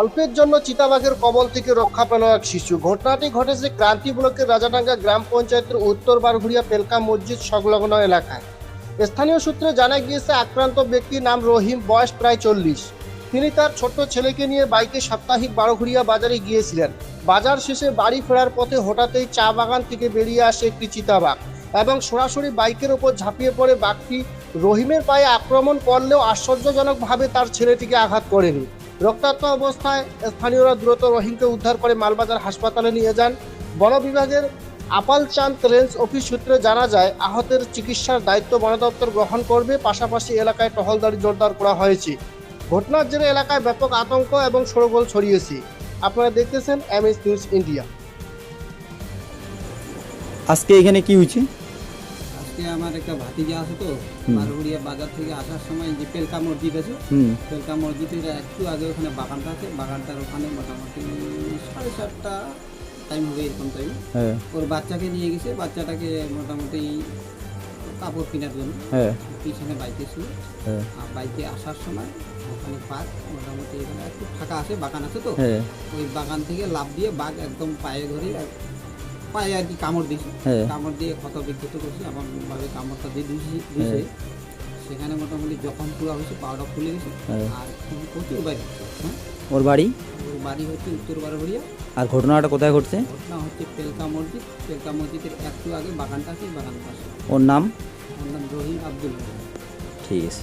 অল্পের জন্য চিতাবাঘের কবল থেকে রক্ষা পেল এক শিশু। ঘটনাটি ঘটেছে ক্রান্তি ব্লকের রাজাডাঙ্গা গ্রাম পঞ্চায়েতের উত্তর বারঘুরিয়া পেলকা মসজিদ সংলগ্ন এলাকায়। স্থানীয় সূত্রে জানা গিয়েছে, আক্রান্ত ব্যক্তির নাম রহিম, বয়স প্রায় চল্লিশ। তিনি তার ছোট্ট ছেলেকে নিয়ে বাইকে সাপ্তাহিক বারোঘুরিয়া বাজারে গিয়েছিলেন। বাজার শেষে বাড়ি ফেরার পথে হঠাৎই চা বাগান থেকে বেরিয়ে আসে একটি চিতাবাঘ এবং সরাসরি বাইকের ওপর ঝাঁপিয়ে পড়ে বাঘটি রহিমের পায়ে আক্রমণ করলেও আশ্চর্যজনকভাবে তার ছেলেটিকে আঘাত করেনি। রক্তাক্ত অবস্থায় স্থানীয়রা দ্রুত রহিমকে উদ্ধার করে মালবাজার হাসপাতালে নিয়ে যান। বন বিভাগের আপালচাঁদ রেঞ্জ অফিস সূত্রে জানা যায়, আহতের চিকিৎসার দায়িত্ব বন দপ্তর গ্রহণ করবে, পাশাপাশি এলাকায় টহলদারি জোরদার করা হয়েছে। ঘটনার জেরে এলাকায় ব্যাপক আতঙ্ক এবং সরগোল ছড়িয়েছে। আপনারা দেখতেছেন এমএস নিউজ ইন্ডিয়া। আজকে এখানে কি হয়েছে? আজকে আমার একটা ভাতিজা আছে তো বারুড়িয়া বাজার থেকে আসার সময় যে পেলকা মসজিদ আছে পেলকা মসজিদের একটু আগে ওখানে বাগানটা আছে বাগানটার ওখানে মোটামুটি সাড়ে সাতটা টাইম হবে এরকম টাইম হ্যাঁ। ওর বাচ্চাকে নিয়ে গেছে বাচ্চাটাকে মোটামুটি কাপড় কেনার জন্য। হ্যাঁ। পিছনে বাইকে ছিল। হ্যাঁ। আর বাইকে আসার সময় ওখানে পার্ক মোটামুটি এখানে একটু ফাঁকা আছে বাগান আছে তো। ওই বাগান থেকে লাভ দিয়ে বাঘ একদম পায়ে ধরে পায়ে আর কি কামড় দিয়েছে হ্যাঁ। কামড় দিয়ে ক্ষত বিক্ষত করছে এমনভাবে কামড়টা দিয়ে দিয়েছে দিয়েছে সেখানে মোটামুটি জখম পুরো হয়েছে পাওয়াটা ফুলে গেছে। হ্যাঁ। আর প্রচুর বাড়ি। হ্যাঁ? ওর বাড়ি? ওর বাড়ি হচ্ছে উত্তর বারোহরিয়া আর ঘটনাটা কোথায় ঘটছে? ঘটনা হচ্ছে পেলকা মসজিদ। পেলকা মসজিদের একটু আগে বাগানটা আছে বাগান পাশে। ওর নাম? ওর নাম রহিম আব্দুল। ঠিক আছে।